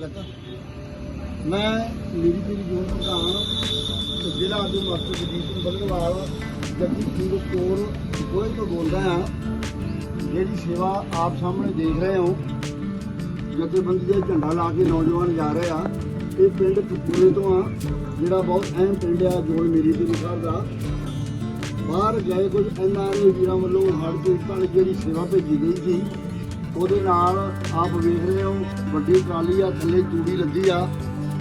ਕਰਤਾ ਮੈਂ ਮੇਰੀ ਤੇਰੀ ਜੋਨ ਪ੍ਰਧਾਨ ਜ਼ਿਲ੍ਹਾ ਆਦੂ ਮਾਸਟਰ ਜਗਦੀਪ ਸਿੰਘ ਬੱਲਵਾਲ ਜਗਦੀਪ ਸਿੰਘ ਕੋਲ ਕੋਈ ਤੋਂ ਬੋਲਦਾ ਹਾਂ। ਜਿਹੜੀ ਸੇਵਾ ਆਪ ਸਾਹਮਣੇ ਦੇਖ ਰਹੇ ਹੋ, ਜਥੇਬੰਦੀ ਦੇ ਝੰਡਾ ਲਾ ਕੇ ਨੌਜਵਾਨ ਜਾ ਰਹੇ ਆ। ਇਹ ਪਿੰਡ ਕਪੂਰੇ ਤੋਂ ਆ, ਜਿਹੜਾ ਬਹੁਤ ਅਹਿਮ ਪਿੰਡ ਆ ਜੋਲ ਮੇਰੀ ਤੇਰੀ ਸਾਹਿਬ ਦਾ ਬਾਹਰ ਗਏ ਕੁਝ ਐਨਆਰਏ ਵੀਰਾਂ ਵੱਲੋਂ ਹੜ੍ਹ ਪੀੜਤਾਂ ਲਈ ਜਿਹੜੀ ਸੇਵਾ ਭੇਜੀ ਗਈ ਸੀ। ਉਹਦੇ ਨਾਲ ਆਪ ਵੇਖ ਰਹੇ ਹੋ, ਵੱਡੀ ਟਰਾਲੀ ਆ, ਥੱਲੇ ਤੂੜੀ ਲੱਦੀ ਆ,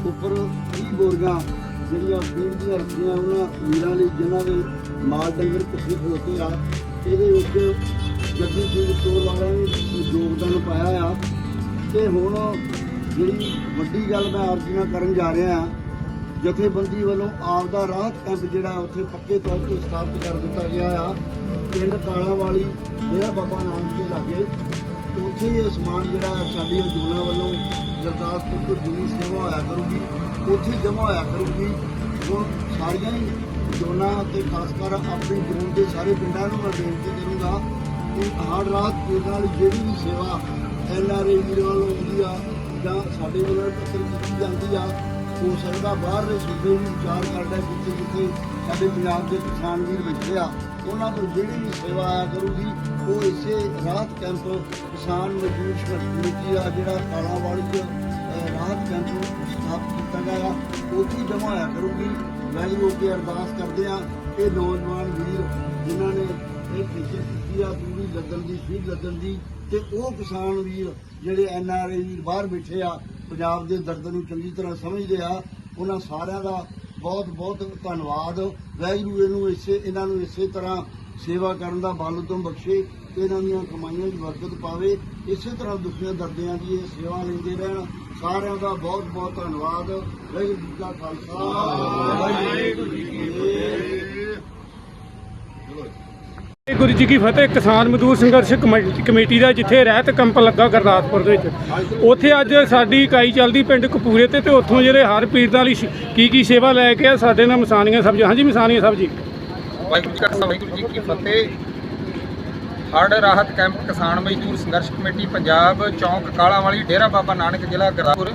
ਉੱਪਰ 30 ਬੋਰੀਆਂ ਜਿਹੜੀਆਂ ਫੀਡ ਦੀਆਂ ਰੱਖੀਆਂ ਉਹਨਾਂ ਵੀਰਾਂ ਲਈ, ਜਿਨ੍ਹਾਂ ਦੇ ਮਾਲ ਡੰਗਰ ਪਿੱਛੇ ਖਲੋਤੇ ਆ। ਇਹਦੇ ਵਿੱਚ ਜੱਗੀ ਸਿੰਘ ਸਟੋਰ ਵਾਲਿਆਂ ਨੇ ਯੋਗਦਾਨ ਪਾਇਆ ਆ। ਤੇ ਹੁਣ ਜਿਹੜੀ ਵੱਡੀ ਗੱਲ ਮੈਂ ਅਰਜੀ ਕਰਨ ਜਾ ਰਿਹਾ ਆ, ਜਥੇਬੰਦੀ ਵੱਲੋਂ ਆਪ ਦਾ ਰਾਹਤ ਕੈਂਪ ਜਿਹੜਾ ਉੱਥੇ ਪੱਕੇ ਤੌਰ ਤੇ ਸਥਾਪਿਤ ਕਰ ਦਿੱਤਾ ਗਿਆ ਆ। ਪਿੰਡ ਕਾਲਾ ਵਾਲੀ ਡੇਰਾ ਬਾਬਾ ਨਾਨਕ ਦੇ ਲਾਗੇ ਉੱਥੇ ਹੀ ਇਹ ਸਮਾਨ ਜਿਹੜਾ ਸਾਡੀ ਜੋਨਾ ਵੱਲੋਂ ਗੁਰਦਾਸਪੁਰ ਤੋਂ ਜੁਨੀ ਸੇਵਾ ਹੋਇਆ ਕਰੂਗੀ ਉੱਥੇ ਜਮ੍ਹਾਂ ਹੋਇਆ ਕਰੂਗੀ। ਹੁਣ ਸਾਰੀਆਂ ਹੀ ਜੋਨਾ ਤੇ ਖਾਸ ਕਰ ਆਪਣੀ ਜ਼ੋਨ ਦੇ ਸਾਰੇ ਪਿੰਡਾਂ ਨੂੰ ਮੈਂ ਬੇਨਤੀ ਕਰੂੰਗਾ ਕਿ ਹਰ ਰਾਤ ਦੇ ਨਾਲ ਜਿਹੜੀ ਵੀ ਸੇਵਾ ਐਨ ਆਰ ਏ ਵੀਰਾਂ ਵੱਲੋਂ ਹੁੰਦੀ ਆ ਜਾਂ ਸਾਡੇ ਵੱਲੋਂ ਪੱਤਰ ਕੀਤੀ ਜਾਂਦੀ ਆ, ਹੋ ਸਕਦਾ ਬਾਹਰ ਦੇ ਸੂਬੇ ਵੀ ਵਿਚਾਰ ਕਰਦਾ ਜਿੱਥੇ ਜਿੱਥੇ ਸਾਡੇ ਪੰਜਾਬ ਦੇ ਕਿਸਾਨ ਵੀਰ ਬੈਠੇ ਆ, ਉਹਨਾਂ ਤੋਂ ਜਿਹੜੀ ਵੀ ਸੇਵਾ ਆਇਆ ਕਰੂਗੀ ਉਹ ਇਸੇ ਰਾਹਤ ਕੈਂਪ ਕਿਸਾਨ ਮਜ਼ਦੂਰ ਸੰਘਰਸ਼ ਆ ਜਿਹੜਾ ਕਾਲਾ ਚ ਰਾਹਤ ਕੈਂਪ ਸਥਾਪਿਤ ਕੀਤਾ ਗਿਆ ਉੱਥੇ ਜਮ੍ਹਾਂ ਹੋਇਆ ਕਰੂਗੀ। ਵੈਲੀ ਅੱਗੇ ਅਰਦਾਸ ਕਰਦੇ ਆ ਇਹ ਨੌਜਵਾਨ ਵੀਰ ਜਿਨ੍ਹਾਂ ਨੇ ਇਹ ਖੇਤੀ ਕੀਤੀ ਆ, ਪੂਰੀ ਲੱਗਣ ਦੀ ਫੀਡ ਲੱਗਣ ਦੀ, ਤੇ ਉਹ ਕਿਸਾਨ ਵੀਰ ਜਿਹੜੇ ਐਨ ਆਰ ਆਈ ਵੀਰ ਬਾਹਰ ਬੈਠੇ ਆ, ਪੰਜਾਬ ਦੇ ਦਰਦ ਨੂੰ ਚੰਗੀ ਤਰ੍ਹਾਂ ਸਮਝਦੇ ਆ, ਉਹਨਾਂ ਸਾਰਿਆਂ ਦਾ ਬਹੁਤ ਬਹੁਤ ਧੰਨਵਾਦ। ਵਾਹਿਗੁਰੂ ਇਹਨੂੰ ਇਸੇ, ਇਹਨਾਂ ਨੂੰ ਇਸੇ ਤਰ੍ਹਾਂ ਸੇਵਾ ਕਰਨ ਦਾ ਬਲ ਉਦਮ ਬਖਸ਼ੇ ਤੇ ਇਹਨਾਂ ਦੀਆਂ ਕਮਾਈਆਂ 'ਚ ਬਰਕਤ ਪਾਵੇ, ਇਸੇ ਤਰ੍ਹਾਂ ਦੁਖੀਆਂ ਦਰਦਿਆਂ ਦੀ ਇਹ ਸੇਵਾ ਲੈਂਦੇ ਰਹਿਣ। ਸਾਰਿਆਂ ਦਾ ਬਹੁਤ ਬਹੁਤ ਧੰਨਵਾਦ। ਵਾਹਿਗੁਰੂ ਜੀ ਕਾ ਖਾਲਸਾ। ਵਾਹਿਗੁਰੂ ਜੀ ਕੀ ਫਤਿਹ। ਗੁਰੂ ਜੀ ਕੀ ਫਤਿਹ ਕਿਸਾਨ ਮਜ਼ਦੂਰ ਸੰਘਰਸ਼ ਕਮੇਟੀ ਦਾ ਜਿੱਥੇ ਰਹਿਤ ਕੰਪ ਲੱਗਾ ਗੁਰਦਾਸਪੁਰ ਦੇ ਵਿੱਚ। ਉੱਥੇ ਅੱਜ ਸਾਡੀ ਇਕਾਈ ਚੱਲਦੀ ਪਿੰਡ ਕਪੂਰੇ ਤੇ ਤੇ ਉੱਥੋਂ ਜਿਹੜੇ ਹਰ ਪੀੜਤਾਂ ਲਈ ਕੀ ਕੀ ਸੇਵਾ ਲੈ ਕੇ ਆ, ਸਾਡੇ ਨਾਲ ਮਸਾਨੀਆਂ ਸਬਜ਼ੀਆਂ ਹਾਂਜੀ, ਮਸਾਨੀਆਂ ਸਬਜ਼ੀ। ਵਾਹਿਗੁਰੂ ਜੀ ਕਾ ਖਾਲਸਾ, ਵਾਹਿਗੁਰੂ ਜੀ ਕੀ ਫਤਿਹ। ਹੜ੍ਹ ਰਾਹਤ ਕੈਂਪ ਕਿਸਾਨ ਮਜ਼ਦੂਰ ਸੰਘਰਸ਼ ਕਮੇਟੀ ਪੰਜਾਬ ਚੌਂਕ ਕਾਲਾ ਵਾਲੀ ਡੇਰਾ ਬਾਬਾ ਨਾਨਕ ਜ਼ਿਲ੍ਹਾ ਗੁਰਦਾਸਪੁਰ,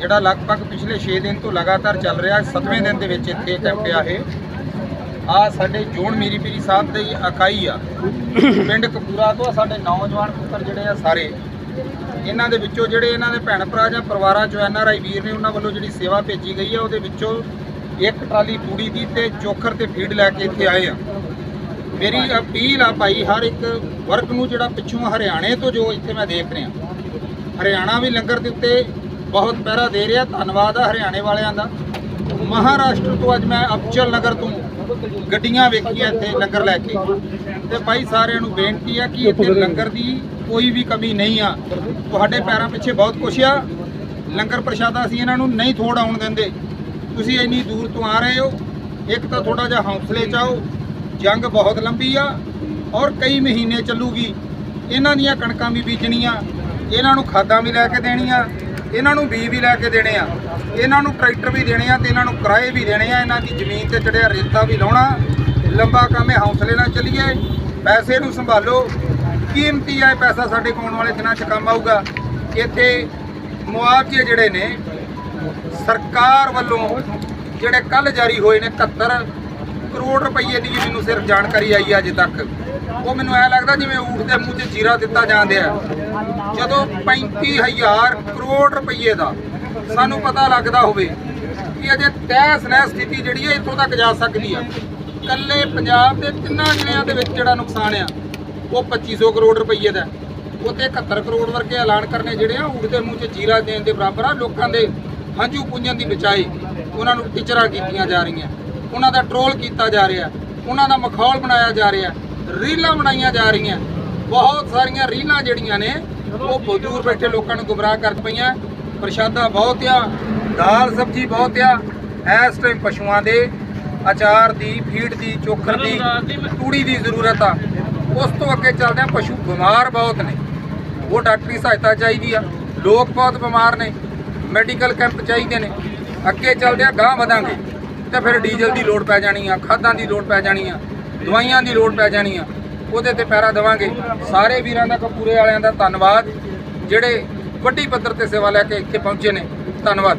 ਜਿਹੜਾ ਲਗਭਗ ਪਿਛਲੇ 6 ਦਿਨ ਤੋਂ ਲਗਾਤਾਰ ਚੱਲ ਰਿਹਾ 7ਵੇਂ ਦਿਨ ਦੇ ਵਿੱਚ ਇੱਥੇ ਕੈਂਪ ਆ ਇਹ। ਆ ਸਾਡੇ ਜੋਨ ਮੀਰੀ ਪੀਰੀ ਸਾਹਿਬ ਦੀ ਇਕਾਈ ਆ। ਪਿੰਡ ਕਪੂਰਾ ਤੋਂ ਆ ਸਾਡੇ ਨੌਜਵਾਨ ਪੁੱਤਰ ਜਿਹੜੇ ਆ ਸਾਰੇ। ਇਹਨਾਂ ਦੇ ਵਿੱਚੋਂ ਜਿਹੜੇ ਇਹਨਾਂ ਦੇ ਭੈਣ ਭਰਾ ਜਾਂ ਪਰਿਵਾਰਾਂ ਚੋਂ ਐਨ ਆਰ ਆਈ ਵੀਰ ਨੇ ਉਹਨਾਂ ਵੱਲੋਂ ਜਿਹੜੀ ਸੇਵਾ ਭੇਜੀ ਗਈ ਆ, ਉਹਦੇ ਵਿੱਚੋਂ ਇੱਕ ਟਰਾਲੀ ਪੂੜੀ ਦੀ ਤੇ ਚੋਖਰ ਤੇ ਫੀਡ ਲੈ ਕੇ ਇੱਥੇ ਆਏ ਆ। ਮੇਰੀ ਅਪੀਲ ਆ ਭਾਈ, ਹਰ ਇੱਕ ਵਰਗ ਨੂੰ ਜਿਹੜਾ ਪਿੱਛੋਂ ਹਰਿਆਣੇ ਤੋਂ ਜੋ ਇੱਥੇ ਮੈਂ ਦੇਖ ਰਿਹਾ। ਹਰਿਆਣਾ ਵੀ ਲੰਗਰ ਦੇ ਉੱਤੇ ਬਹੁਤ ਪਹਿਰਾ ਦੇ ਰਿਹਾ, ਧੰਨਵਾਦ ਆ ਹਰਿਆਣੇ ਵਾਲਿਆਂ ਦਾ। ਮਹਾਰਾਸ਼ਟਰ ਤੋਂ ਅੱਜ ਮੈਂ ਅਬਚਲ ਨਗਰ ਤੋਂ ਗੱਡੀਆਂ ਵੇਖੀਆਂ ਇੱਥੇ ਲੰਗਰ ਲੈ ਕੇ। ਤੇ ਭਾਈ, ਸਾਰਿਆਂ ਨੂੰ ਬੇਨਤੀ ਆ ਕਿ ਇੱਥੇ ਲੰਗਰ ਦੀ ਕੋਈ ਵੀ ਕਮੀ ਨਹੀਂ ਆ। ਤੁਹਾਡੇ ਪੈਰਾਂ ਪਿੱਛੇ ਬਹੁਤ ਕੁਛ ਆ। ਲੰਗਰ ਪ੍ਰਸ਼ਾਦਾ ਅਸੀਂ ਇਹਨਾਂ ਨੂੰ ਨਹੀਂ ਥੋੜ ਆਉਣ ਦਿੰਦੇ। ਤੁਸੀਂ ਇੰਨੀ ਦੂਰ ਤੋਂ ਆ ਰਹੇ ਹੋ, ਇੱਕ ਤਾਂ ਥੋੜਾ ਜਿਹਾ ਹੌਸਲੇ ਚਾਓ ਜੰਗ ਬਹੁਤ ਲੰਬੀ ਆ ਔਰ ਕਈ ਮਹੀਨੇ ਚੱਲੂਗੀ। ਇਹਨਾਂ ਦੀਆਂ ਕਣਕਾਂ ਵੀ ਬੀਜਣੀਆਂ, ਇਹਨਾਂ ਨੂੰ ਖਾਦਾਂ ਵੀ ਲੈ ਕੇ ਦੇਣੀਆਂ, ਇਹਨਾਂ ਨੂੰ ਬੀਜ ਵੀ ਲੈ ਕੇ ਦੇਣੇ ਆ। ਇਹਨਾਂ ਨੂੰ ਟਰੈਕਟਰ ਵੀ ਦੇਣੇ ਆ ਤੇ ਇਹਨਾਂ ਨੂੰ ਕਿਰਾਏ ਵੀ ਦੇਣੇ ਆ, ਇਹਨਾਂ ਦੀ ਜ਼ਮੀਨ ਤੇ ਚੜਿਆ ਰੇਤਾ ਵੀ ਲਾਉਣਾ। ਲੰਬਾ ਕੰਮ ਹੈ, ਹੌਸਲੇ ਨਾਲ ਚੱਲੀਏ, ਪੈਸੇ ਨੂੰ ਸੰਭਾਲੋ। ਕੀਮਤੀ ਹੈ ਪੈਸਾ ਸਾਡੇ ਕੋਲ ਆਉਣ ਵਾਲੇ ਦਿਨਾਂ 'ਚ ਕੰਮ ਆਊਗਾ। ਇੱਥੇ ਮੁਆਵਜ਼ੇ ਜਿਹੜੇ ਨੇ ਸਰਕਾਰ ਵੱਲੋਂ ਜਿਹੜੇ ਕੱਲ ਜਾਰੀ ਹੋਏ ਨੇ 71 ਕਰੋੜ ਰੁਪਏ ਦੀ ਮੈਨੂੰ ਸਿਰਫ ਜਾਣਕਾਰੀ ਆਈ ਹੈ ਅਜੇ ਤੱਕ। ਉਹ ਮੈਨੂੰ ਐ ਲੱਗਦਾ ਜਿਵੇਂ ਊਠ ਦੇ ਮੂੰਹ 'ਚ ਜੀਰਾ ਦਿੱਤਾ ਜਾਂਦੇ ਆ। ਜਦੋਂ 35000 ਕਰੋੜ ਰੁਪਏ ਦਾ ਸਾਨੂੰ ਪਤਾ ਲੱਗਦਾ ਹੋਵੇ ਕਿ ਅਜੇ ਤੈਸ ਨਹਿ ਸਥਿਤੀ ਜਿਹੜੀ ਹੈ ਇੱਥੋਂ ਤੱਕ ਜਾ ਸਕਦੀ ਆ। ਕੱਲੇ ਪੰਜਾਬ ਦੇ ਤਿੰਨਾਂ ਜ਼ਿਲ੍ਹਿਆਂ ਦੇ ਵਿੱਚ ਜਿਹੜਾ ਨੁਕਸਾਨ ਆ, ਉਹ 2500 ਕਰੋੜ ਰੁਪਏ ਦਾ। ਹੈ। ਉੱਥੇ 71 ਕਰੋੜ ਵਰਗੇ ਐਲਾਨ ਕਰਨੇ ਜਿਹੜੇ ਆ ਊਠ ਦੇ ਮੂੰਹ 'ਚ ਜੀਰਾ ਦੇਣ ਦੇ ਬਰਾਬਰ ਆ। ਲੋਕਾਂ ਦੇ ਹੰਝੂ ਪੁੰਜਣ ਦੀ ਬਚਾਈ ਉਹਨਾਂ ਨੂੰ ਟੀਚਰਾਂ ਕੀਤੀਆਂ ਜਾ ਰਹੀਆਂ। ਉਹਨਾਂ ਦਾ ਟਰੋਲ ਕੀਤਾ ਜਾ ਰਿਹਾ। ਉਹਨਾਂ ਦਾ ਮਖੌਲ ਬਣਾਇਆ ਜਾ ਰਿਹਾ। ਰੀਲਾਂ ਬਣਾਈਆਂ ਜਾ ਰਹੀਆਂ। ਬਹੁਤ ਸਾਰੀਆਂ ਰੀਲਾਂ ਜਿਹੜੀਆਂ ਨੇ, ਉਹ ਬਜ਼ੁਰਗ ਬੈਠੇ ਲੋਕਾਂ ਨੂੰ ਗੁੰਮਰਾਹ ਕਰ ਪਈਆਂ। ਪ੍ਰਸ਼ਾਦਾ ਬਹੁਤ ਆ, ਦਾਲ ਸਬਜ਼ੀ ਬਹੁਤ ਆ। ਇਸ ਟਾਈਮ ਪਸ਼ੂਆਂ ਦੇ ਅਚਾਰ ਦੀ, ਫੀਡ ਦੀ, ਚੋਖਰ ਦੀ, ਤੂੜੀ ਦੀ ਜ਼ਰੂਰਤ ਆ। ਉਸ ਤੋਂ ਅੱਗੇ ਚੱਲਦੇ ਆ ਪਸ਼ੂ ਬਿਮਾਰ ਬਹੁਤ ਨੇ। ਉਹ ਡਾਕਟਰੀ ਸਹਾਇਤਾ ਚਾਹੀਦੀ ਆ। ਲੋਕ ਬਹੁਤ ਬਿਮਾਰ ਨੇ। ਮੈਡੀਕਲ ਕੈਂਪ ਚਾਹੀਦੇ ਨੇ। ਅੱਗੇ ਚੱਲਦੇ ਆ ਗਾਂ ਵਧਾਂਗੇ। ਤੇ ਫਿਰ ਡੀਜ਼ਲ ਦੀ ਲੋੜ ਪੈ ਜਾਣੀ ਆ, ਖਾਦਾਂ ਦੀ ਲੋੜ ਪੈ ਜਾਣੀ ਆ, ਦਵਾਈਆਂ ਦੀ ਲੋੜ ਪੈ ਜਾਣੀ ਆ। ਉਹਦੇ ਤੇ ਪੈਰਾ ਦੇਵਾਂਗੇ। ਸਾਰੇ ਵੀਰਾਂ ਦਾ ਕਪੂਰੇ ਵਾਲਿਆਂ ਦਾ ਧੰਨਵਾਦ। ਜਿਹੜੇ ਵੱਡੀ ਪੱਧਰ ਤੇ ਸੇਵਾ ਲੈ ਕੇ ਇੱਥੇ ਪਹੁੰਚੇ ਨੇ, ਧੰਨਵਾਦ।